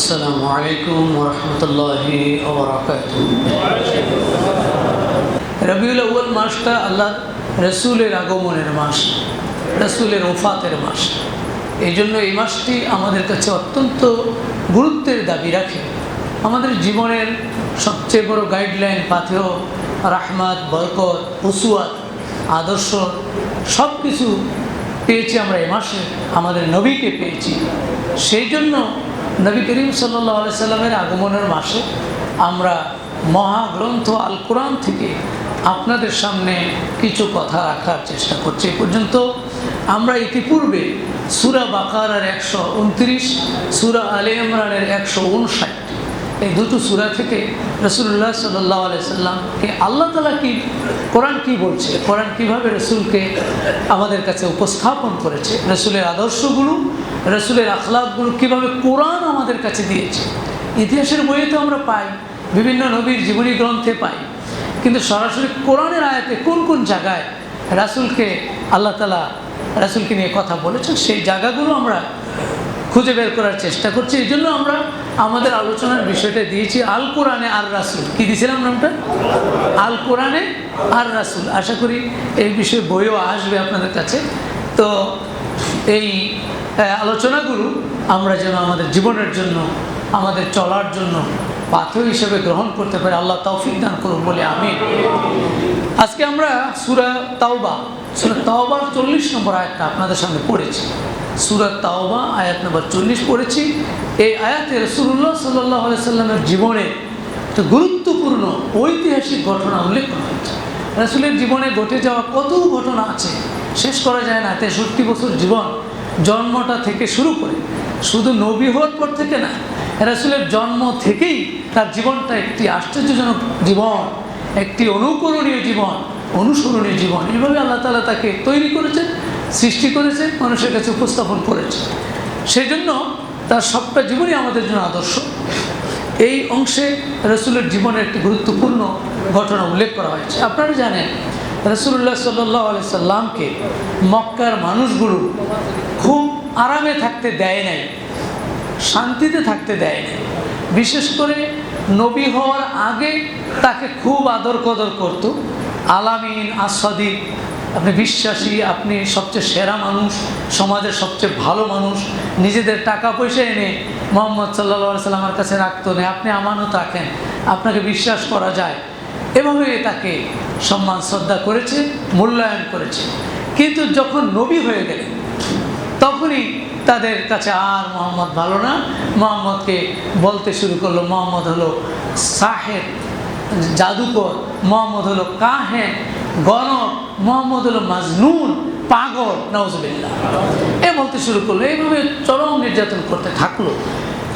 আসসালামু আলাইকুম রহমতুল্লাহি রবিউল আউ্ল মাসটা আল্লাহ রসুলের আগমনের মাস, রসুলের ওফাতের মাস। এই জন্য এই মাসটি আমাদের কাছে অত্যন্ত গুরুত্বের দাবি রাখে। আমাদের জীবনের সবচেয়ে বড় গাইডলাইন পাথেয় রাহমাত, বরকত উসুয়াত আদর্শ সব কিছু পেয়েছি আমরা এ মাসে, আমাদের নবীকে পেয়েছি। সেই জন্য নবী করিম সাল্লাহ সাল্লামের আগমনের মাসে আমরা মহাগ্রন্থ আল কোরআন থেকে আপনাদের সামনে কিছু কথা রাখার চেষ্টা করছি। এ পর্যন্ত আমরা ইতিপূর্বে সুরা বাকারার একশো উনত্রিশ, সুরা আলে ইমরানের একশো উনষাট, এই দুটো সুরা থেকে রসুল্লাহ সাল্লাহ সাল্লামকে আল্লাহ তালা কি, কোরআন কি বলছে, কোরআন কীভাবে রসুলকে আমাদের কাছে উপস্থাপন করেছে, রসুলের আদর্শগুলো রসুলের আখলাকগুলো কীভাবে কোরআন আমাদের কাছে দিয়েছে? ইতিহাসের বইয়ে তো আমরা পাই, বিভিন্ন নবীর জীবনী গ্রন্থে পাই। কিন্তু সরাসরি কোরআনের আয়াতে কোন কোন জায়গায় রাসুলকে, আল্লাহ তালা রাসুলকে নিয়ে কথা বলেছেন, সেই জায়গাগুলো আমরা খুঁজে বের করার চেষ্টা করছি। এই জন্য আমরা আমাদের আলোচনার বিষয়টা দিয়েছি, আল কোরআনে আর রাসুল। কি দিয়েছিলাম নামটা? আল কোরআনে আর রাসুল। আশা করি এই বিষয়ে বইও আসবে আপনাদের কাছে। তো এই আলোচনাগুলো আমরা যেন আমাদের জীবনের জন্য, আমাদের চলার জন্য পাথর হিসেবে গ্রহণ করতে পারি। আল্লাহ তৌফিক দান করুন বলে আমি আজকে আমরা সুরা তাওবা, সুরা তাওবার চল্লিশ নম্বর আয়াতটা আপনাদের সামনে পড়েছি। সুরাত তাওবা আয়াত নম্বর চল্লিশ পড়েছি। এই আয়াতে রসুল্লাহ সাল্লাহ সাল্লামের জীবনে একটা গুরুত্বপূর্ণ ঐতিহাসিক ঘটনা উল্লেখ করা হয়েছে। রসুলের জীবনে ঘটে যাওয়া কত ঘটনা আছে শেষ করা যায় না। তেষট্টি বছর জীবন জন্মটা থেকে শুরু করে, শুধু নবী হওয়ার পর থেকে না, রাসুলের জন্ম থেকেই তার জীবনটা একটি আশ্চর্যজনক জীবন, একটি অনুকরণীয় জীবন, অনুসরণীয় জীবন। এইভাবে আল্লাহ তালা তাকে তৈরি করেছেন, সৃষ্টি করেছে মানুষের কাছে উপস্থাপন করেছে সেই জন্য তার সবটা জীবনই আমাদের জন্য আদর্শ। এই অংশে রসুলের জীবনের একটি গুরুত্বপূর্ণ ঘটনা উল্লেখ করা হয়েছে। আপনারা জানেন রসুল্লাহ সাল্লাহ সাল্লামকে মক্কার মানুষগুলো খুব আরামে থাকতে দেয় নাই, শান্তিতে থাকতে দেয় নাই। বিশেষ করে নবী হওয়ার আগে তাকে খুব আদর কদর করত। আলামিন আসাদিক আপনি বিশ্বাসী, আপনি সবচেয়ে সেরা মানুষ, সমাজের সবচেয়ে ভালো মানুষ, নিজেদের টাকা পয়সা এনে মোহাম্মদ সাল্লা সাল্লামের কাছে রাখতো না, আপনি আমানত রাখেন, আপনাকে বিশ্বাস করা যায়। এভাবে তাকে সম্মান, শ্রদ্ধা করেছে, মূল্যায়ন করেছে। কিন্তু যখন নবী হয়ে গেলেন, তখনই তাদের কাছে আর মোহাম্মদ ভালো না। মোহাম্মদকে বলতে শুরু করল, মোহাম্মদ হলো সাহেব, জাদুকর। মোহাম্মদ হলো কাহেন, গণক। মোহাম্মদ হলো মাজনুন, পাগল। নওয়াজবিল্লা এ বলতে শুরু করল। এইভাবে চরম নির্যাতন করতে থাকল।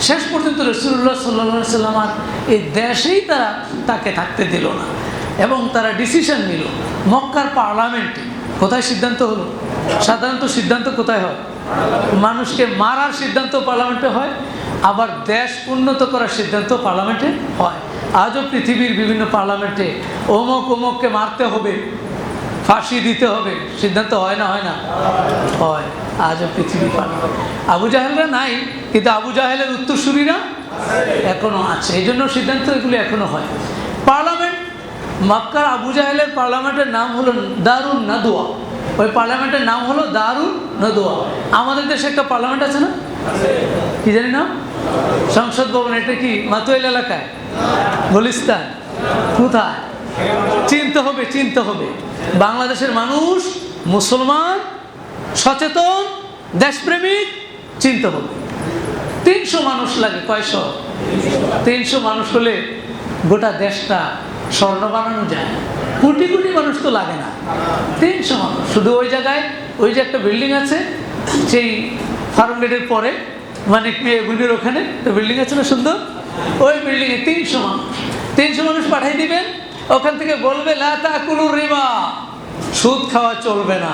শেষ পর্যন্ত রসুল্লাহ সাল্লা সাল্লামার এই দেশেই তারা তাকে থাকতে দিল না। এবং তারা ডিসিশন নিল, মক্কার পার্লামেন্টে কোথায় সিদ্ধান্ত হলো? সাধারণত সিদ্ধান্ত কোথায় হয়? মানুষকে মারার সিদ্ধান্ত পার্লামেন্টে হয়, আবার দেশ উন্নত করার সিদ্ধান্ত পার্লামেন্টে হয়। আজও পৃথিবীর বিভিন্ন পার্লামেন্টে অমুক অমুককে মারতে হবে, ফাঁসি দিতে হবে, সিদ্ধান্ত হয় না হয় না? হয়, আজও পৃথিবী পার্লামেন্ট আবু জাহেলরা নাই, কিন্তু আবু জাহেলের উত্তরসূরিরা এখনও আছে। এই জন্য সিদ্ধান্ত এগুলো এখনও হয়। পার্লামেন্ট মক্কার আবু জাহেলের পার্লামেন্টের নাম হলো দারুণ নাদুয়া। ওই পার্লামেন্টের নাম হলো দারুণ নদুয়া। আমাদের দেশে একটা পার্লামেন্ট আছে না? কি জানি না সংসদ ভবন, এটা কি মাতুয়াইল এলাকায়? গুলিস্তান। কোথায়? চিনতে হবে চিনতে হবে। বাংলাদেশের মানুষ, মুসলমান, সচেতন, দেশপ্রেমিক, চিনতে হবে। তিনশো মানুষ লাগে, কয়শো? তিনশো মানুষ হলে গোটা দেশটা স্বর্ণ বানানো যায় কোটি কোটি মানুষ তো লাগে না। তিনশো মানুষ। শুধু ওই জায়গায়, ওই যে একটা বিল্ডিং আছে সেই ফার্ম গেটের পরে মানে এগুলির ওখানে তো বিল্ডিং আছে না সুন্দর? ওই বিল্ডিংয়ে তিনশো মানুষ। তিনশো মানুষ পাঠিয়ে দিবেন, ওখান থেকে বলবে লাতা কুলুর রিবা। সুদ খাওয়া চলবে না।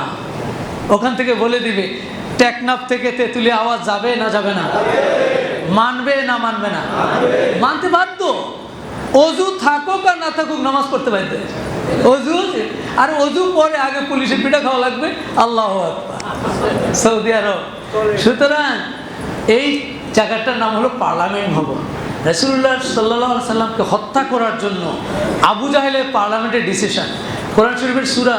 ওখান থেকে বলে দিবে, টেকনাফ থেকে তেঁতুলি আওয়াজ যাবে না যাবে না। মানবে না মানবে না। মানতে বাধ্য। অজু থাকুক আর না থাকুক নামাজ পড়তে বাধ্য অজু আর অজু পরে আগে পুলিশের পিঠা খাওয়া লাগবে আল্লাহ আকবার। সৌদি আরব সুতরাং এই জায়গাটার নাম হলো পার্লামেন্ট ভবন রসুল্লাহ সাল্লাহ সাল্লামকে হত্যা করার জন্য আবু জাহেলের পার্লামেন্টের ডিসিশন কোরআন শরীফের সুরা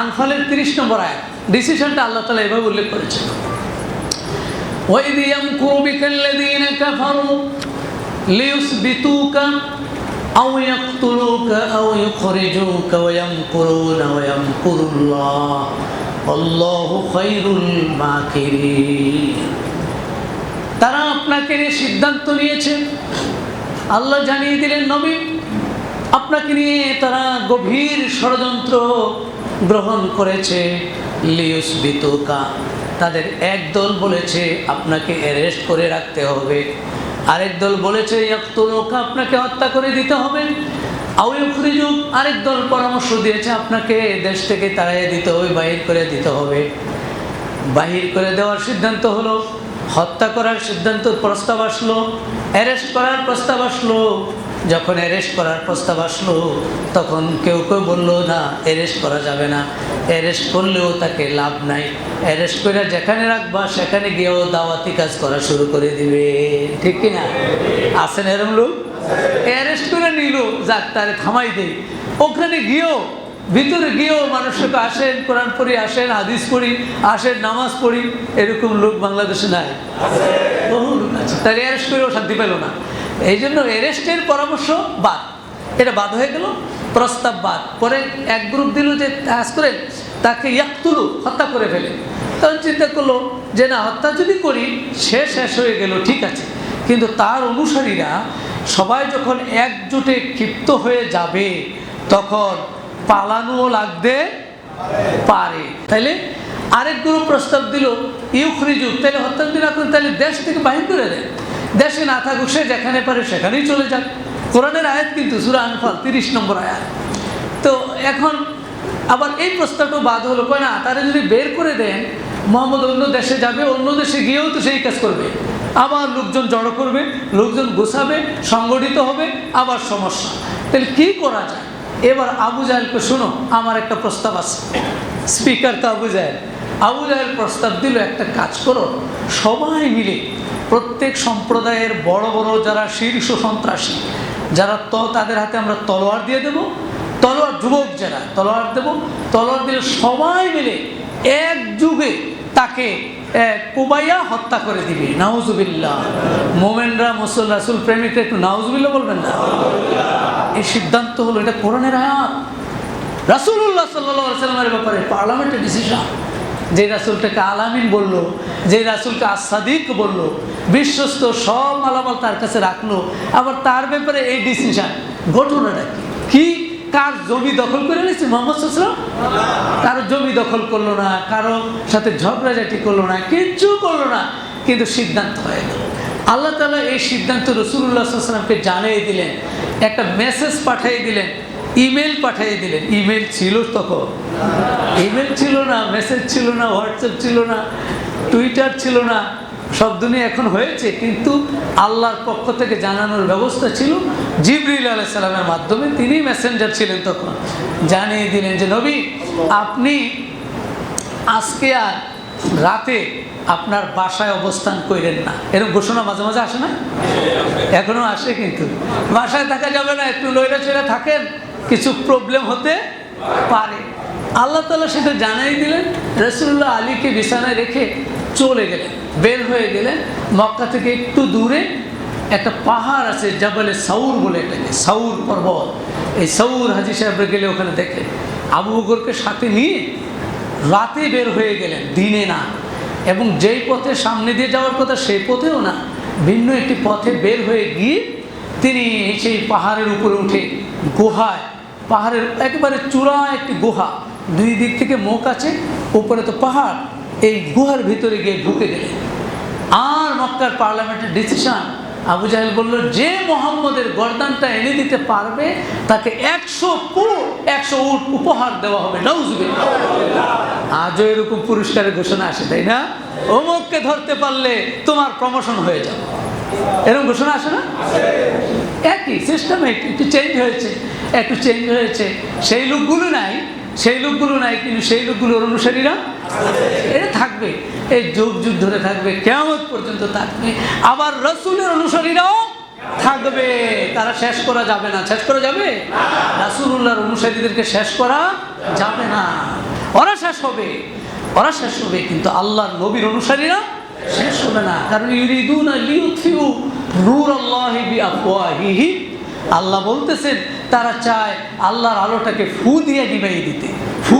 আনফালের তিরিশ নম্বর আয় ডিসিশনটা আল্লাহ তালা এভাবে উল্লেখ করেছেন وإذ يمكر بك الذين كفروا ليثبتوك أو يقتلوك أو يخرجوك ويمكرون ويمكر الله والله خير الماكرين তারা আপনাকে নিয়ে সিদ্ধান্ত নিয়েছে আল্লাহ জানিয়ে দিলেন নবী আপনাকে নিয়ে তারা গভীর ষড়যন্ত্র গ্রহণ করেছে লিউস বিতুকা তাদের এক দল বলেছে আপনাকে অ্যারেস্ট করে রাখতে হবে আরেক দল বলেছে আপনাকে হত্যা করে দিতে হবে। আউয়ুখরিজুক আরেক দল পরামর্শ দিয়েছে, আপনাকে দেশ থেকে তাড়াইয়ে দিতে হবে, বাহির করে দিতে হবে। বাহির করে দেওয়ার সিদ্ধান্ত হলো, হত্যা করার সিদ্ধান্ত প্রস্তাব আসলো, অ্যারেস্ট করার প্রস্তাব আসলো। যখন অ্যারেস্ট করার প্রস্তাব আসলো, তখন কেউ কেউ বলল, না অ্যারেস্ট করা যাবে না। অ্যারেস্ট করলেও তাকে লাভ নাই। অ্যারেস্ট করে যেখানে রাখবা, সেখানে গিয়েও দাওয়াতি কাজ করা শুরু করে দিবে। ঠিক কি না? আসেন এরম লোক? অ্যারেস্ট করে নিল, যাক, তারে থামাই দেই। ওখানে গিয়েও, ভিতরে গিয়েও মানুষকে আসেন, কোরআন পড়ি, আসেন, হাদিস পড়ি, আসেন, নামাজ পড়ি, এরকম লোক বাংলাদেশে নাই। বহু লোক আছে। তাহলে অ্যারেস্ট করেও শান্তি পেল না। এই জন্য অ্যারেস্টের পরামর্শ বাদ। এটা বাদ হয়ে গেল, প্রস্তাব বাদ। পরে এক গ্রুপ দিল যে কাজ করেন তাকে ইয়াকতুলু, হত্যা করে ফেলে। তখন চিন্তা করল যে না, হত্যা যদি করি, সে শেষ হয়ে গেল, ঠিক আছে। কিন্তু তার অনুসারীরা সবাই যখন একজোটে ক্ষিপ্ত হয়ে যাবে, তখন পালানোও লাগতে পারে। তাইলে আরেক গ্রুপ প্রস্তাব দিল ইউখরিজুক তাহলে হত্যা যদি না করেন তাহলে দেশ থেকে বাহির করে দেন। দেশে না থাকুক, সে যেখানে পারে সেখানেই চলে যাক। কোরআনের আয়াত কিন্তু সুরা আনফাল, তিরিশ নম্বর আয়াত। তো এখন আবার এই প্রস্তাবটা বাদ হলো, কয় না, তারা যদি বের করে দেন, মোহাম্মদ অন্য দেশে যাবে, অন্য দেশে গিয়েও তো সেই কাজ করবে। আবার লোকজন জড়ো করবে, লোকজন গোছাবে, সংগঠিত হবে, আবার সমস্যা। তাহলে কী করা যায়? এবার আবু জাহেলকে শোনো, আমার একটা প্রস্তাব আছে। স্পিকার তো আবু জাহেল। জাহেল প্রস্তাব দিল, একটা কাজ করো, সবাই মিলে, প্রত্যেক সম্প্রদায়ের বড় বড় যারা শীর্ষ সন্ত্রাসী, যারা ত, তাদের হাতে আমরা তলোয়ার দিয়ে দেব, তলোয়ার যুবক যারা, তলোয়ার দেব, তলোয়ার দিলে সবাই মিলে এক যুগে তাকে কুবাইয়া হত্যা করে দিবে। নাউজুবিল্লাহ। মোমেনরা মুসল রাসুল প্রেমিকরা একটু নাউজুবিল্লাহ বলবেন না? এই সিদ্ধান্ত হলো, এটা কোরআনের আয়াত। রাসুল্লাহ সাল্লাহ সাল্লামের ব্যাপারে পার্লামেন্টের ডিসিশন যে রাসুলটাকে আলামিন বলল, যে রাসুলকে আসাদিক বলল, বিশ্বস্ত সব মালামাল তার কাছে রাখল। আবার তার ব্যাপারে এই ডিসিশন ঘটনাটা কি? কার জমি দখল করে নিয়েছে মোহাম্মদ সাল্লাম কারও জমি দখল করল না, কারও সাথে ঝগড়াঝাটি করল না, কিচ্ছু করল না, কিন্তু সিদ্ধান্ত হয়ে গেল। আল্লাহ তালা এই সিদ্ধান্ত রসুল্লাহ সাল্লামকে জানিয়ে দিলেন, একটা মেসেজ পাঠিয়ে দিলেন ইমেল পাঠিয়ে দিলেন। ইমেল ছিল তখন। ইমেল ছিল না, মেসেজ ছিল না, হোয়াটসঅ্যাপ ছিল না, টুইটার ছিল না, সব দুনিয়া এখন হয়েছে, কিন্তু আল্লাহর পক্ষ থেকে জানানোর ব্যবস্থা ছিল। জিবরিল আলাইসাল্লামের মাধ্যমে তিনি মেসেঞ্জার ছিলেন তখন। জানিয়ে দিলেন যে, নবী, আপনি আজকে আর রাতে আপনার বাসায় অবস্থান করেন না। এরকম ঘোষণা মাঝে মাঝে আসে না? এখনও আসে কিন্তু। বাসায় থাকা যাবে না, একটু লইরা চলে থাকেন। কিছু প্রবলেম হতে পারে। আল্লাহ তালা সেটা জানাই দিলেন রসুল্লাহ আলীকে বিছানায় রেখে চলে গেলেন, বের হয়ে গেলেন, মক্কা থেকে একটু দূরে একটা পাহাড় আছে জাবালে সাউর বলে এটাকে সাউর পর্বত। এই সাউর হাজি সাহেবরা গেলে ওখানে দেখে। আবু বকরকে সাথে নিয়ে রাতে বের হয়ে গেলেন, দিনে না। এবং যেই পথে সামনে দিয়ে যাওয়ার কথা সেই পথেও না। ভিন্ন একটি পথে বের হয়ে গিয়ে তিনি সেই পাহাড়ের উপরে উঠে গুহায় পাহাড়ের একেবারে চূড়া একটি গুহা। দুই দিক থেকে মুখ আছে, উপরে তো পাহাড়। এই গুহার ভিতরে গিয়ে ঢুকে গেলেন আর মক্কার পার্লামেন্টের ডিসিশন আবু জাহেল বলল, যে মোহাম্মদের গরদানটা এনে দিতে পারবে, তাকে একশো পুরো, একশো উট উপহার দেওয়া হবে। নজবে আজও এরকম পুরস্কারের ঘোষণা আসে, তাই না? অমুককে ধরতে পারলে তোমার প্রমোশন হয়ে যাবে। এরকম ঘোষণা আসে না? একই সিস্টেম একটু চেঞ্জ হয়েছে। একটু চেঞ্জ হয়েছে। সেই লোকগুলো নাই, সেই লোকগুলো নাই, কিন্তু সেই লোকগুলোর অনুসারীরা এটা থাকবে। এই যুগ যুগ ধরে থাকবে কেমন পর্যন্ত থাকবে। আবার রসুলের অনুসারীরাও থাকবে। তারা শেষ করা যাবে না। শেষ করা যাবে? রাসুল্লাহর অনুসারীদেরকে শেষ করা যাবে না। ওরা শেষ হবে। ওরা শেষ হবে, কিন্তু আল্লাহর নবীর অনুসারীরা শেষ হবে না। কারণ ইউরিদুনা আল্লাহ বলতেছেন তারা চায় আল্লাহর আলোটাকে ফু দিয়ে নিবাই দিতে। ফু।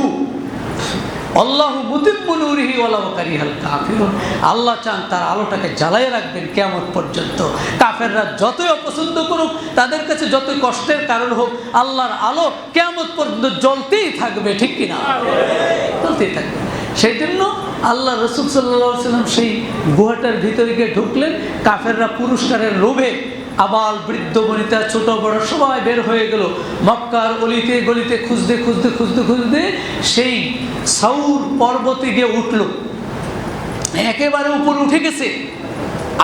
আল্লাহ মুতিম্মনুরিহি ওয়ালাউকারি হাল কাফিরুন। আল্লাহ চান তার আলোটাকে জ্বালায় রাখবেন কেমন পর্যন্ত। কাফেররা যতই অপছন্দ করুক, তাদের কাছে যতই কষ্টের কারণ হোক, আল্লাহর আলো কেমন পর্যন্ত জ্বলতেই থাকবে, ঠিক কিনা? জ্বলতেই থাকবে। সেই জন্য আল্লাহ রসুল সাল্লাহ সাল্লাম সেই গুহাটার ভিতরে গিয়ে ঢুকলেন। কাফেররা পুরস্কারের লোভে আবাল বৃদ্ধ বনিতা, ছোট বড় সবাই বের হয়ে গেল। মক্কার অলিতে গলিতে খুঁজতে খুঁজতে খুঁজতে খুঁজতে সেই সাউর পর্বতে গিয়ে উঠল। একেবারে উপর উঠে গেছে।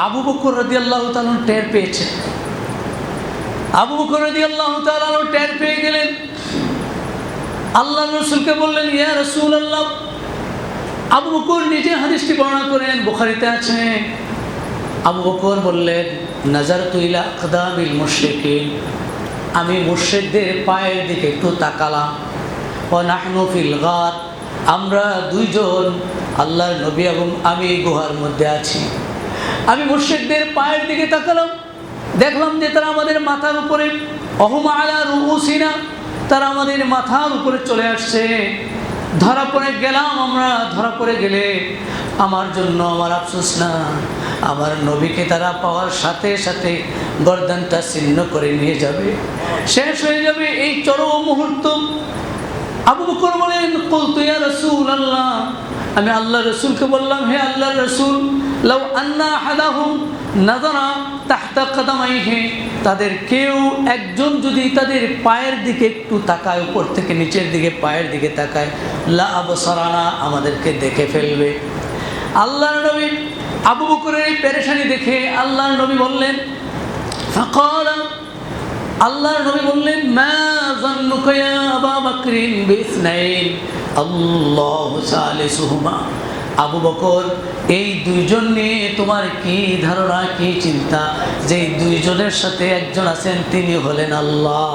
আবু বকর রদি আল্লাহ টের পেয়েছে। আবু বকর রদি আল্লাহ টের পেয়ে গেলেন। আল্লাহ রসুলকে বললেন, ইয়া রসুল আল্লাহ আবু বকর নিজে হাদিসটি বর্ণনা করেন, বুখারিতে আছে। আবু বকর বললেন নাজার তুইলা আকদামিল মুশ্রিকিন। আমি মুর্শেকদের পায়ের দিকে একটু তাকালাম। ও নাহনু ফিল গার। আমরা দুইজন, আল্লাহর নবী এবং আমি গুহার মধ্যে আছি। আমি মুর্শেকদের পায়ের দিকে তাকালাম। দেখলাম যে তারা আমাদের মাথার উপরে অহমা আলা রুসিনা তারা আমাদের মাথার উপরে চলে আসছে। ধরা পড়ে গেলাম আমরা, ধরা পড়ে গেলে আমার জন্য আমার আফসোস না। আমার নবীকে তারা পাওয়ার সাথে সাথে গর্দানটা ছিন্ন করে নিয়ে যাবে। শেষ হয়ে যাবে এই চরম মুহূর্ত। আবু বকর বলেন, কলতু ইয়া রাসূল আল্লাহ আমি আল্লাহ রসুলকে বললাম, হে আল্লাহ রসুল, লাউ আন্না হাদাহুম নাজারা তাহতা কাদামাইহে। তাদের কেউ একজন যদি তাদের পায়ের দিকে একটু তাকায়, উপর থেকে নিচের দিকে পায়ের দিকে তাকায়, লা আবসারানা আমাদেরকে দেখে ফেলবে। আল্লাহ নবী আবু বকরের এই পেরেশানি দেখে আল্লাহ নবী বললেন আল্লাহ আল্লাহর নবী বললেন, মা জন্নুকয়া আবু বকর, এই দুইজন নিয়ে তোমার কি ধারণা, কি চিন্তা? যে দুইজনের সাথে একজন আছেন, তিনি হলেন আল্লাহ।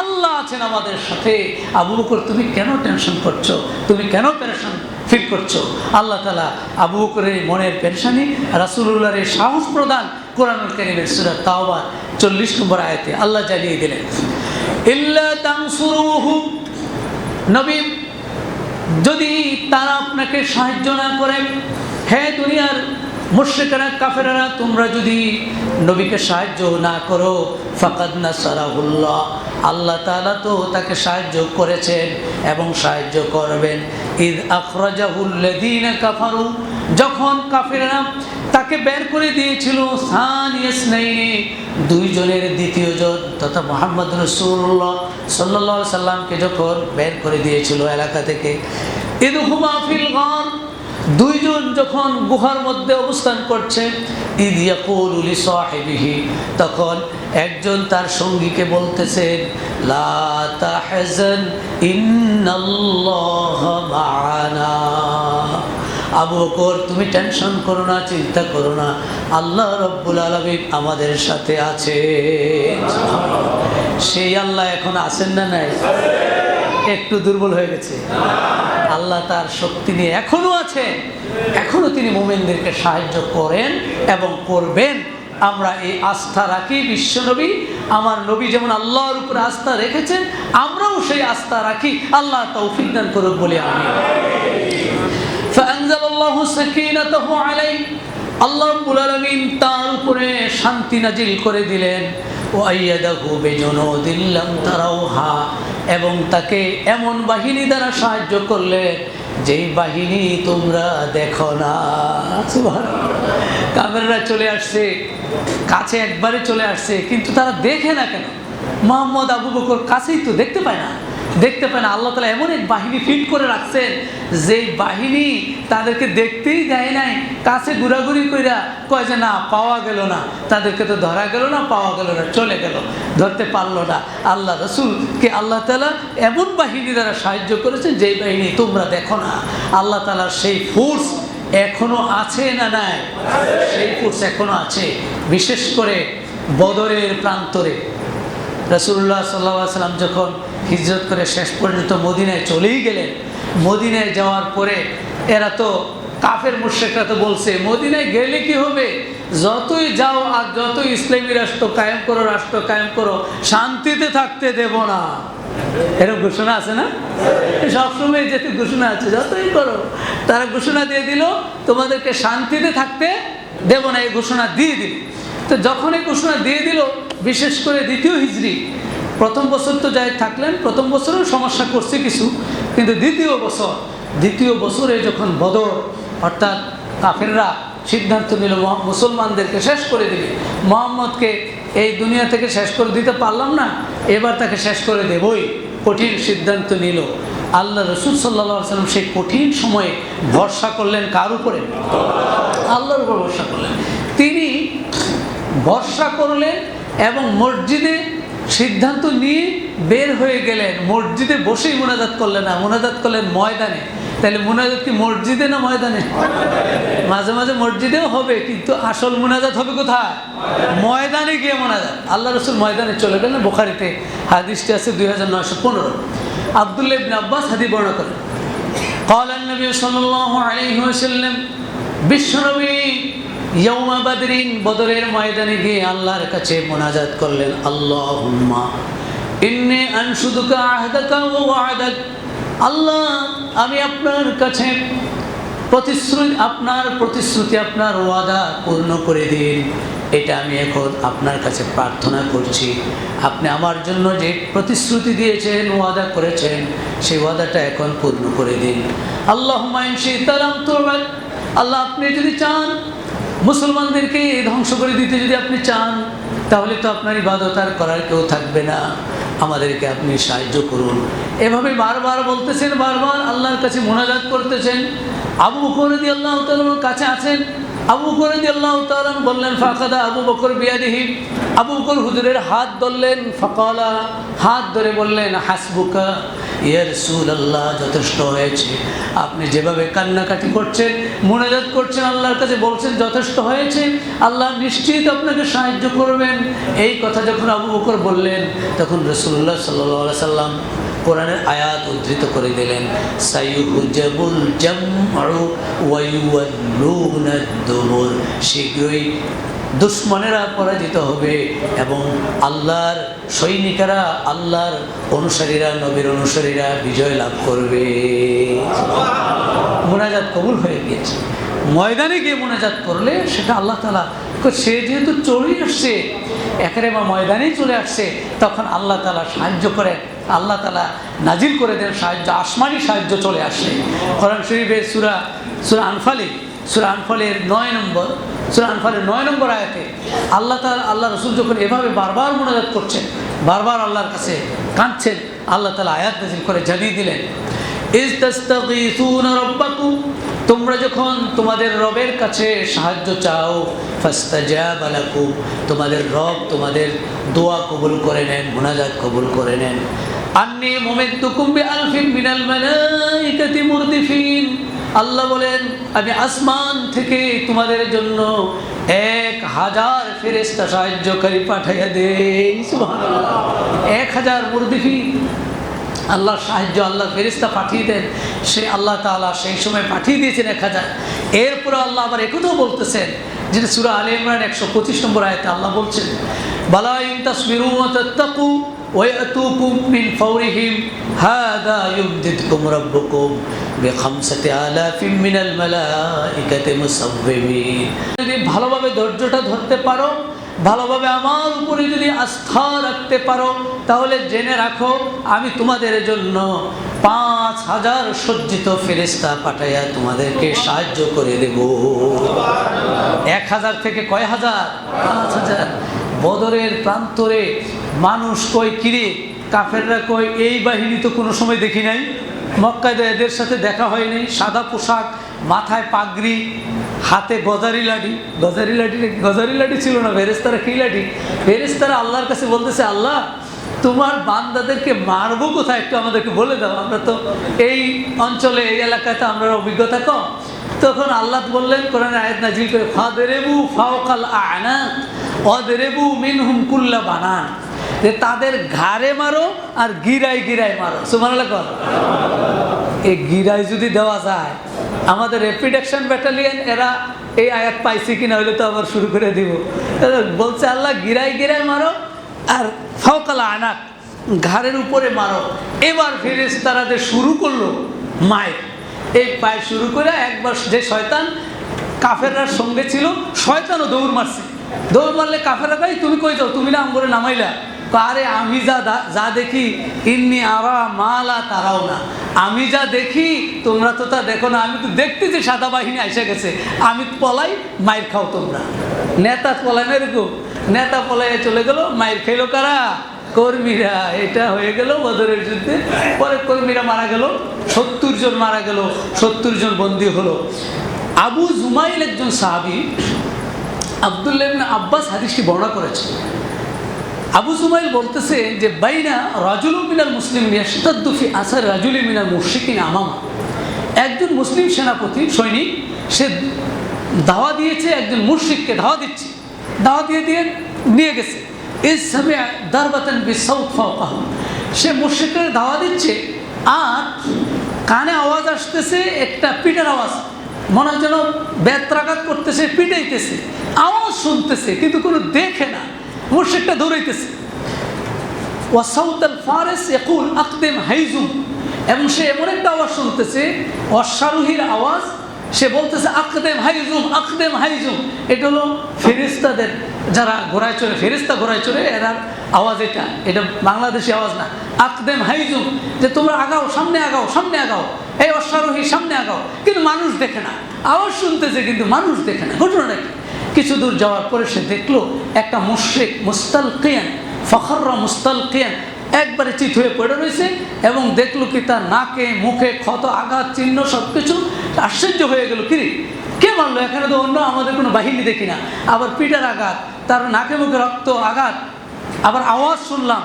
আল্লাহ আছেন আমাদের সাথে। আবু বকর, তুমি কেন টেনশন করছ? তুমি কেন পেরেশান ফিল করছ? আল্লাহ তালা আবু বকরের মনের পেরেশানি রাসুল্লাহর সাহস প্রদান কোরআনুল করিমের সুরাত তাওবা চল্লিশ নম্বর আয়তে আল্লাহ জানিয়ে দিলেন, ইল্লা নবী যদি তারা আপনাকে সাহায্য না করে হ্যাঁ দুনিয়ার মুশ্রিকেরা, কাফেরারা, তোমরা যদি নবীকে সাহায্য না করো, ফাকাদ না সারাহুল্লাহ আল্লাহ তাআলা তো তাকে সাহায্য করেছেন এবং সাহায্য করবেন। ঈদ আখরাজাহুল্লাযীনা কাফারু, যখন কাফেররা তাকে বের করে দিয়েছিল দুইজনের দ্বিতীয় জন তথা মোহাম্মদ রসুল্লাহ সাল্লাহ সাল্লামকে যখন বের করে দিয়েছিল এলাকা থেকে। ঈদ হুমাফিল গর দুইজন যখন গুহার মধ্যে অবস্থান করছে তখন একজন তার সঙ্গীকে বলতেছেন আবু বকর, তুমি টেনশন করো না, চিন্তা করো না, আল্লাহ রব্বুল আলমিন আমাদের সাথে আছে। সেই আল্লাহ এখন আছেন না নাই? একটু দুর্বল হয়ে গেছে আল্লাহ তার শক্তি নিয়ে এখনো আছে এখনো তিনি মোমেনদেরকে সাহায্য করেন এবং করবেন আমরা এই আস্থা রাখি বিশ্বনবী আমার নবী যেমন আল্লাহর উপরে আস্থা রেখেছেন আমরাও সেই আস্থা রাখি আল্লাহ তৌফিক দান করুক বলে আমি فأنزل الله سكينته عليه আল্লাহ আলামিন তার উপরে শান্তি নাজিল করে দিলেন। ও আইয়াদাহু বিজুনুদিন লাম তারাউহা। এবং তাকে এমন বাহিনী দ্বারা সাহায্য করলেন যেই বাহিনী তোমরা দেখো না। কাফেররা চলে আসছে, কাছে একবারে চলে আসছে, কিন্তু তারা দেখে না কেন? মোহাম্মদ আবু বকর কাছেই তো দেখতে পায় না। দেখতে পায় না। আল্লাহ তালা এমন এক বাহিনী ফিট করে রাখছেন যে বাহিনী তাদেরকে দেখতেই দেয় নাই, কাছে ঘোরাঘুরি কইরা কয় যে, না, পাওয়া গেল না। তাদেরকে তো ধরা গেল না, পাওয়া গেল না, চলে গেল, ধরতে পারল না। আল্লাহ রসুলকে আল্লাহ তালা এমন বাহিনী দ্বারা সাহায্য করেছেন যেই বাহিনী তোমরা দেখো না। আল্লাহ তালার সেই ফোর্স এখনও আছে না নাই? সেই ফোর্স এখনও আছে, বিশেষ করে বদরের প্রান্তরে। রসুল্লাহ সাল্লা সাল্লাম যখন হিজরত করে শেষ পর্যন্ত মদিনায় চলেই গেলেন। মদিনায় যাওয়ার পরে এরা তো কাফের মুর্শেকরা তো বলছে, মদিনায় গেলে কি হবে? যতই যাও আর যতই ইসলামী রাষ্ট্র কায়েম করো, রাষ্ট্র কায়েম করো, শান্তিতে থাকতে দেব না। এরকম ঘোষণা আছে না? সবসময় যেতে ঘোষণা আছে, যতই করো। তারা ঘোষণা দিয়ে দিল, তোমাদেরকে শান্তিতে থাকতে দেব না। এই ঘোষণা দিয়ে দিল। তো যখন এই ঘোষণা দিয়ে দিল, বিশেষ করে দ্বিতীয় হিজড়ি প্রথম বছর তো যাই থাকলেন, প্রথম বছরেও সমস্যা করছে কিছু, কিন্তু দ্বিতীয় বছর, দ্বিতীয় বছরে যখন বদর, অর্থাৎ কাফেররা সিদ্ধান্ত নিল মুসলমানদেরকে শেষ করে দিবে। মোহাম্মদকে এই দুনিয়া থেকে শেষ করে দিতে পারলাম না, এবার তাকে শেষ করে দেবই। কঠিন সিদ্ধান্ত নিল। আল্লাহ রসুল সাল্লা সাল্লাম সেই কঠিন সময়ে ভরসা করলেন কার উপরে? আল্লাহর উপর ভরসা করলেন। তিনি ভরসা করলেন এবং মসজিদে সিদ্ধান্ত নিয়ে বের হয়ে গেলেন মসজিদে বসেই মোনাজাত করলেন না মোনাজাত করলেন ময়দানে তাহলে মোনাজাত কি মসজিদে না ময়দানে মাঝে মাঝে মসজিদেও হবে কিন্তু আসল মোনাজাত হবে কোথায় ময়দানে গিয়ে মোনাজাত আল্লাহ রসুল ময়দানে চলে গেলেন বোখারিতে হাদিসটি আছে দুই হাজার নয়শো পনেরো আবদুল্লাহ ইবনে আব্বাস হাদি বর্ণনা করেন قال النبي صلى الله عليه وسلم বিশ্বনবী ইয়ৌমা বদরের ময়দানে গিয়ে আল্লাহর কাছে মোনাজাত করলেন ওয়াদাক। আল্লাহ, আমি আপনার কাছে প্রতিশ্রুতি আপনার প্রতিশ্রুতি, আপনার ওয়াদা পূর্ণ করে দিন। এটা আমি এখন আপনার কাছে প্রার্থনা করছি। আপনি আমার জন্য যে প্রতিশ্রুতি দিয়েছেন, ওয়াদা করেছেন, সেই ওয়াদাটা এখন পূর্ণ করে দিন। আল্লাহ তোরবাদ আল্লাহ, আপনি যদি চান মুসলমানদেরকে ধ্বংস করে দিতে যদি আপনি চান, তাহলে তো আপনার ইবাদত আর করার কেউ থাকবে না। আমাদেরকে আপনি সাহায্য করুন। এভাবে বারবার বলতেছেন, বারবার আল্লাহর কাছে মোনাজাত করতেছেন। আবু মুখরদি আল্লাহ কাছে আছেন। আবু বকর আল্লাহ তালাম বললেন, ফাঁকাদা আবু বকর বিয়াদিহি। আবু বকর হুজুরের হাত ধরলেন, ফকালা হাত ধরে বললেন, হাসবুকা ইয়ার সুল আল্লাহ যথেষ্ট হয়েছে। আপনি যেভাবে কান্নাকাটি করছেন, মোনাজাত করছেন, আল্লাহর কাছে বলছেন যথেষ্ট হয়েছে, আল্লাহ নিশ্চিত আপনাকে সাহায্য করবেন। এই কথা যখন আবু বকর বললেন, তখন রসুল্লাহ সাল্লাহ সাল্লাম কোরআনের আয়াত উদ্ধৃত করে দিলেন শীঘ্রই দুশ্মনেরা পরাজিত হবে এবং আল্লাহর সৈনিকেরা, আল্লাহর অনুসারীরা, নবীর অনুসারীরা বিজয় লাভ করবে। মোনাজাত কবুল হয়ে গিয়েছে। ময়দানে গিয়ে মোনাজাত করলে সেটা আল্লাহ তালা সে যেহেতু চলেই আসছে একেবারে ময়দানেই চলে আসছে, তখন আল্লাহ তালা সাহায্য করে আল্লাহ তালা নাজিল করে দেন সাহায্য, আসমানি সাহায্য চলে আসে। কোরআন শরীফের সুরা সুরা আনফালি, সুরা আনফালের নয় নম্বর, সুরা আনফালের নয় নম্বর আয়াতে আল্লাহ তালা আল্লাহ রসুল যখন এভাবে বারবার মোনাজাত করছেন, বারবার আল্লাহর কাছে কাঁদছেন, আল্লাহ তালা আয়াত নাজিল করে জানিয়ে দিলেন তোমরা যখন তোমাদের রবের কাছে সাহায্য চাও তোমাদের রব তোমাদের দোয়া কবুল করে নেন, মুনাজাত কবুল করে নেন। আন্নি মুমিদ্দুকুম বিআলফিন মিনাল মালাইকাতি মুরদিফিন। আল্লাহ বলেন, আমি আসমান থেকে তোমাদের জন্য এক হাজার ফেরেস্তা সাহায্যকারী পাঠাইয়া দেই। এক হাজার মুরদিফিন। আল্লাহর সাহায্য আল্লাহ ফেরিস্তা পাঠিয়ে দেন। সে আল্লাহ তাআলা সেই সময় পাঠিয়ে দিয়েছেন এক হাজার। এরপরে আল্লাহ আবার একথাও বলতেছেন যেটা সুরা আলী ইমরান একশো পঁচিশ নম্বর আয়তে আল্লাহ বলছেন, বালা ইন তাসবিরু তাত্তাকু ويأتوكم من فورهم هذا يمددكم ربكم بخمسة آلاف من الملائكة مسومين যদি ভালোভাবে ধৈর্যটা ধরতে পারো ভালোভাবে আমার উপরে যদি আস্থা রাখতে পারো তাহলে জেনে রাখো আমি তোমাদের জন্য পাঁচ হাজার সজ্জিত ফেরেস্তা পাঠাইয়া তোমাদেরকে সাহায্য করে দেব এক হাজার থেকে কয় হাজার পাঁচ হাজার বদরের প্রান্তরে মানুষ কই কিরে? কাফেররা কয় এই বাহিনী তো কোনো সময় দেখি নাই। মক্কায় এদের সাথে দেখা হয়নি সাদা পোশাক, মাথায় পাগড়ি, হাতে গজারি লাঠি। গজারি লাঠি গজারি লাঠি ছিল না ফেরেস্তারা কি লাঠি? ফেরেস্তারা আল্লাহর কাছে বলতেছে, আল্লাহ, তোমার বান্দাদেরকে মারবো কোথায়? একটু আমাদেরকে বলে দাও। আমরা তো এই অঞ্চলে, এই এলাকায় তো আমরা অভিজ্ঞতা কম। তখন আল্লাহ বললেন কোরআন আয়াত নাজিল করে, ফাদেরেবু ফাওকাল আনা অদেরেবু মিনহুম কুল্লা বানান। তাদের ঘাড়ে মারো আর গিরায় গিরায় মারো। সুমানাল্লাহ কর। এই গিরায় যদি দেওয়া যায়, আমাদের র্যাপিড অ্যাকশন ব্যাটালিয়ন এরা এই আয়াত পাইছে কিনা হইলে তো আবার শুরু করে দিব। বলছে, আল্লাহ, গিরায় গিরায় মারো আর ফাওকালা আনাক ঘাড়ের উপরে মারো। এবার ফিরেস তারা যে শুরু করল মায়ের। এই পায়ে শুরু করে একবার যে শয়তান কাফেররার সঙ্গে ছিল, শয়তানও দৌড় মারছে। দৌড় মারলে কাফেরা কই তুমি কই যাও? তুমি না করে নামাইলা? আরে আমি যা যা দেখি, ইন্নি আরা মালা তারাও না আমি যা দেখি, তোমরা তো তা দেখো না। আমি তো দেখতেছি সাদা বাহিনী এসে গেছে। আমি পলাই মায়ের খাও তোমরা। নেতা পলাই না এরকম? নেতা পলাইয়ে চলে গেল মায়ের খেলো কারা? কর্মীরা। এটা হয়ে গেল বদরের যুদ্ধে। পরে কর্মীরা মারা গেল। সত্তর জন মারা গেল। সত্তর জন বন্দী হলো। আবু জুমাইল একজন সাহাবি, আবদুল্লাহ আব্বাস হাদিসটি বর্ণনা করেছে। আবু জুমাইল বলতেছে যে, বাইনা রাজুল মিনাল মুসলিম ইয়াস্তাদ্দুফি আসার রাজুল মিনাল মুশরিকিন আমামা। একজন মুসলিম সেনাপতি, সৈনিক, সে দাওয়া দিয়েছে, একজন মুশরিককে ধাওয়া দিচ্ছে। দাওয়া দিয়ে দিয়ে নিয়ে গেছে। এই সময় দারবাতান বি সে মুশরিকের দাওয়া দিচ্ছে, আর কানে আওয়াজ আসতেছে, একটা পিঠের আওয়াজ। মনে হয় যেন বেত্রাঘাত করতেছে, পিটাইতেছে। আওয়াজ শুনতেছে, কিন্তু কোনো দেখে না। মুর্শিকটা দৌড়াইতেছে। ওয়াসাউদ আল ফারেস একুল আকদেম হাইজুম এবং সে এমন একটা আওয়াজ শুনতেছে, অশ্বারোহীর আওয়াজ। সে বলতেছে, আকদেম হাইজুম আকদেম হাইজুম। এটা হলো ফেরিস্তাদের যারা ঘোড়ায় চড়ে ফেরিস্তা ঘোড়ায় চড়ে এরার আওয়াজ এটা। এটা বাংলাদেশি আওয়াজ না। আকদেম হাইজুম, যে তোমরা আগাও, সামনে আগাও সামনে আগাও। এই অশ্বারোহী, সামনে আগাও। কিন্তু মানুষ দেখে না। আওয়াজ শুনতেছে, কিন্তু মানুষ দেখে না। ঘটনাটা কি? কিছু দূর যাওয়ার পরে সে দেখল একটা মুশ্রিক মুস্তাল কেয়ান ফখররা মুস্তাল কেয়ান একবারে চিত হয়ে পড়ে রয়েছে এবং দেখল কি তার নাকে, মুখে ক্ষত, আঘাত, চিহ্ন সব কিছু আশ্চর্য হয়ে গেল। কিরে কে মারলো? এখানে তো অন্য আমাদের কোনো বাহিনী দেখি না। আবার পিঠের আঘাত, তার নাকে মুখে রক্ত, আঘাত। আবার আওয়াজ শুনলাম,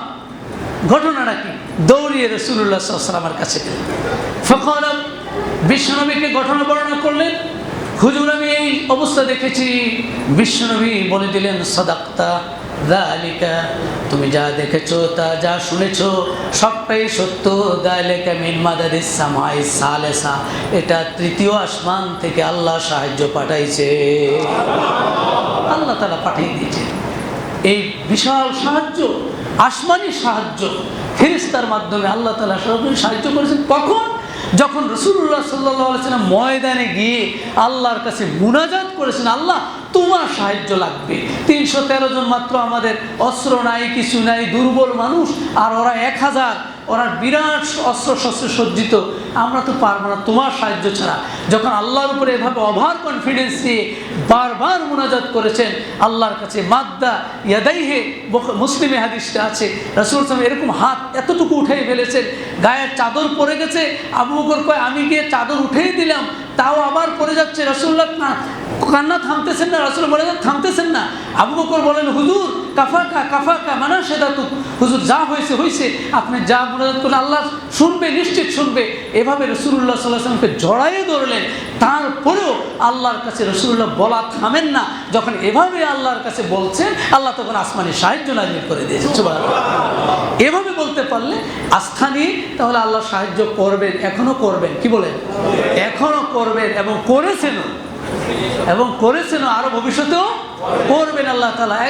ঘটনাটা কি? দৌড়িয়ে রসুল্লাহ সাল্লামের কাছে ফখর, বিশ্বনবীকে ঘটনা বর্ণনা করলেন হুজুর, আমি এই অবস্থা দেখেছি। বিশ্বনবী বলে দিলেন, সদাক্তা, দালিকা, তুমি যা দেখেছ, তা যা শুনেছো, সবটাই সত্য। দালিকা মিন মাদাদিস সামাই সালেসা, এটা তৃতীয় আসমান থেকে আল্লাহ সাহায্য পাঠাইছে। আল্লাহ তারা পাঠিয়ে দিয়েছে এই বিশাল সাহায্য, আসমানি সাহায্য ফেরিস্তার মাধ্যমে আল্লাহ তালা সাহায্য করেছেন। কখন? যখন রসুল্লাহ সাল্লাহ সাল্লাম ময়দানে গিয়ে আল্লাহর কাছে মুনাজাত করেছেন, আল্লাহ, তোমার সাহায্য লাগবে। তিনশো তেরো জন মাত্র আমাদের অস্ত্র নাই, কিছু নাই, দুর্বল মানুষ, আর ওরা এক হাজার, ওরা বিরাট অস্ত্র শস্ত্র সজ্জিত। আমরা তো পারব না, তোমার সাহায্য ছাড়া। যখন আল্লাহর উপরে এভাবে অভার কনফিডেন্স দিয়ে বারবার মোনাজাত করেছেন, আল্লাহর কাছে, মাদ্দা ইয়াদাইহে মুসলিমে হাদিসটা আছে, রসুল সাহেব এরকম হাত এতটুকু উঠেই ফেলেছেন, গায়ের চাদর পরে গেছে, আবু বকর কয়, আমি গিয়ে চাদর উঠেই দিলাম তাও আবার পড়ে যাচ্ছে রাসুল্লাহ না, কান্না থামতেছেন না, রাসুল বলে থামতেছেন না। আবু বকর বলেন, হুজুর, কাফাকা কাফাকা মানা সেটা তো হুজুর, যা হয়েছে হয়েছে। আপনি যা মোনাজাত করলেন আল্লাহ শুনবে, নিশ্চিত শুনবে। এভাবে রসুল্লাহ সাল্লাহামকে জড়াইয়ে ধরলেন। তারপরেও আল্লাহর কাছে রসুল্লাহ বলা থামেন না। যখন এভাবে আল্লাহর কাছে বলছেন, আল্লাহ তখন আসমানি সাহায্য নাজিল করে দিয়েছে। এভাবে বলতে পারলে আস্থা নিয়ে তাহলে আল্লাহ সাহায্য করবেন, এখনও করবেন। কি বলেন? এখনও করবেন এবং করেছেন। এবং করেছেন আরও ভবিষ্যতেও করবেন আল্লাহ তালা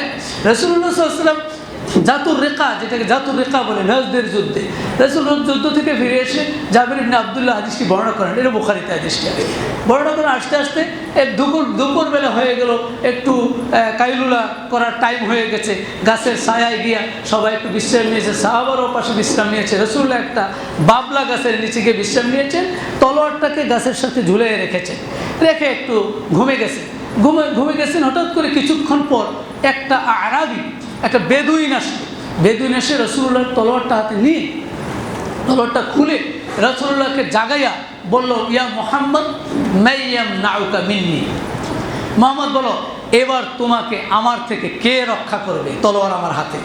রসুল্লাহাম জাতুর রেখা, যেটাকে জাতুর রেখা বলে, নজদের যুদ্ধে। রসুল যুদ্ধ থেকে ফিরে এসে জাবির ইবনে আবদুল্লাহ হাদিসটি বর্ণনা করেন। এটা বুখারিতে হাদিসটি বর্ণনা করেন, আস্তে আস্তে এক দুপুর দুপুরবেলা হয়ে গেল, একটু কাইলুলা করার টাইম হয়ে গেছে, গাছের ছায়ায় গিয়া সবাই একটু বিশ্রাম নিয়েছে, সাহাবারও পাশে বিশ্রাম নিয়েছে। রসুল্লাহ একটা বাবলা গাছের নিচে গিয়ে বিশ্রাম নিয়েছেন তলোয়ারটাকে গাছের সাথে ঝুলে রেখেছেন রেখে একটু ঘুমে গেছে। ঘুমে ঘুমে গেছেন হঠাৎ করে কিছুক্ষণ পর একটা আরাবি একটা বেদুইন আসলো বেদুইন এসে রসুল্লাহর তলোয়ারটা হাতে নিয়ে, তলোয়ারটা খুলে রসুল্লাহকে জাগাইয়া বলল, ইয়া মোহাম্মদ মাইয়াম নাউকা মিন্নি। মোহাম্মদ বলো এবার তোমাকে আমার থেকে কে রক্ষা করবে তলোয়ার আমার হাতে?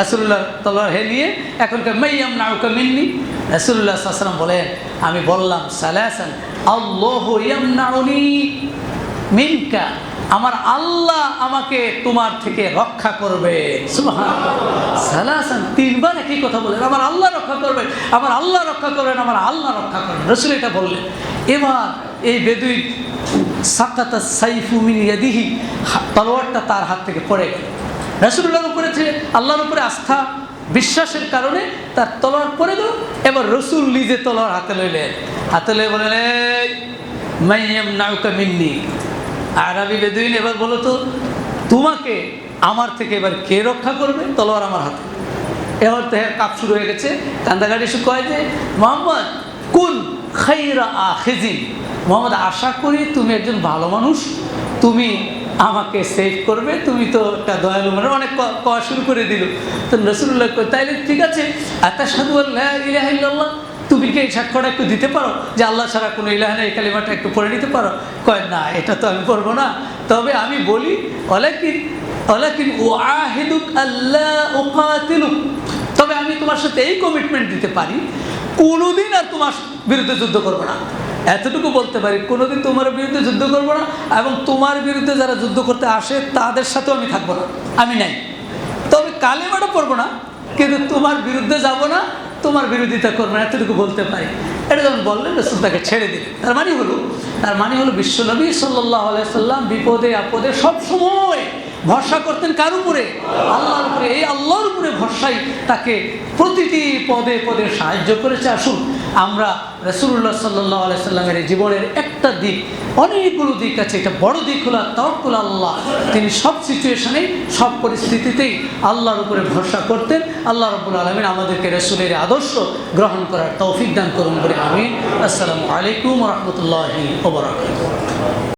রাসুল্লাহ তলোয়ার হে নিয়ে এখনকার মাইয়াম নাউকা মিন্নি রাসুল্লাহ সাল্লাম বলেন, আমি বললাম সালাসান, আল্লাহ ইয়ামনাউনি মিনকা আমার আল্লাহ আমাকে তোমার থেকে রক্ষা করবে। তিনবার একই কথা বলেন আমার আল্লাহ রক্ষা করবেন আমার আল্লাহ রক্ষা করবেন আমার আল্লাহ রক্ষা করবেন। রসুল এটা বললেন। এবার এই বেদুই সাকাতা সাইফু মিন ইয়াদিহি তলোয়ারটা তার হাত থেকে পড়ে গেল। রসুল্লাহর উপরে আল্লাহর উপরে আস্থা বিশ্বাসের কারণে তার তলোয়ার পড়ে গেল। এবার রসুল নিজে তলোয়ার হাতে লইলেন। হাতে বলেন "এই, মাইয়াম নাউকা মিন্নি। আরবি বেদুইন এবার বলো তো, তোমাকে আমার থেকে এবার কে রক্ষা করবে? তলোয়ার আমার হাতে। এবার তো কাপ শুরু হয়ে গেছে। কান্দাকাটি শুরু কয় যে মোহাম্মদ, কোন খাইরা আখেজিন। মোহাম্মদ, আশা করি তুমি একজন ভালো মানুষ। তুমি আমাকে সেভ করবে। তুমি তো একটা দয়ালু মানে অনেক ক- কওয়া শুরু করে দিল। তো রসুল্লাহ তাইলে ঠিক আছে। আতা সাধু আল্লাহ তুমি কি এই সাক্ষ্যটা একটু দিতে পারো? যে আল্লাহ ছাড়া কোনো ইলাহ নেই, এই কালিমাটা একটু পড়ে নিতে পারো? কয়, না, এটা তো আমি পড়ব না। তবে আমি বলি, অলাকিন অলাকিন ও আহিদুক আল্লাহ ও তবে আমি তোমার সাথে এই কমিটমেন্ট দিতে পারি, কোনোদিন আর তোমার বিরুদ্ধে যুদ্ধ করব না। এতটুকু বলতে পারি, কোনোদিন তোমার বিরুদ্ধে যুদ্ধ করব না এবং তোমার বিরুদ্ধে যারা যুদ্ধ করতে আসে, তাদের সাথেও আমি থাকব না। আমি নাই। তবে কালেমাটা পড়ব না, কিন্তু তোমার বিরুদ্ধে যাব না তোমার বিরোধিতা করবে না, এতটুকু বলতে পারি। এটা যখন বললেন, রসুল তাকে ছেড়ে দিলেন। তার মানে হলো, তার মানে হলো বিশ্বনবী সাল্লাহ সাল্লাম বিপদে আপদে সব সময় ভরসা করতেন কার উপরে? আল্লাহর উপরে। এই আল্লাহর উপরে ভরসাই তাকে প্রতিটি পদে পদে সাহায্য করেছে। আসুন, আমরা রসুল্লাহ সাল্লাহ সাল্লামের এই জীবনের একটা দিক, অনেকগুলো দিক আছে। এটা বড় দিক হলো তওয়াক্কুল আল্লাহ। তিনি সব সিচুয়েশনে সব পরিস্থিতিতেই আল্লাহর উপরে ভরসা করতেন। আল্লাহ রবুল আলমিন আমাদেরকে রসুলের আদর্শ গ্রহণ করার তৌফিক দান করুন বলে আমি আসসালামু আলাইকুম রহমতুল্লাহি ওবরাকাতুহু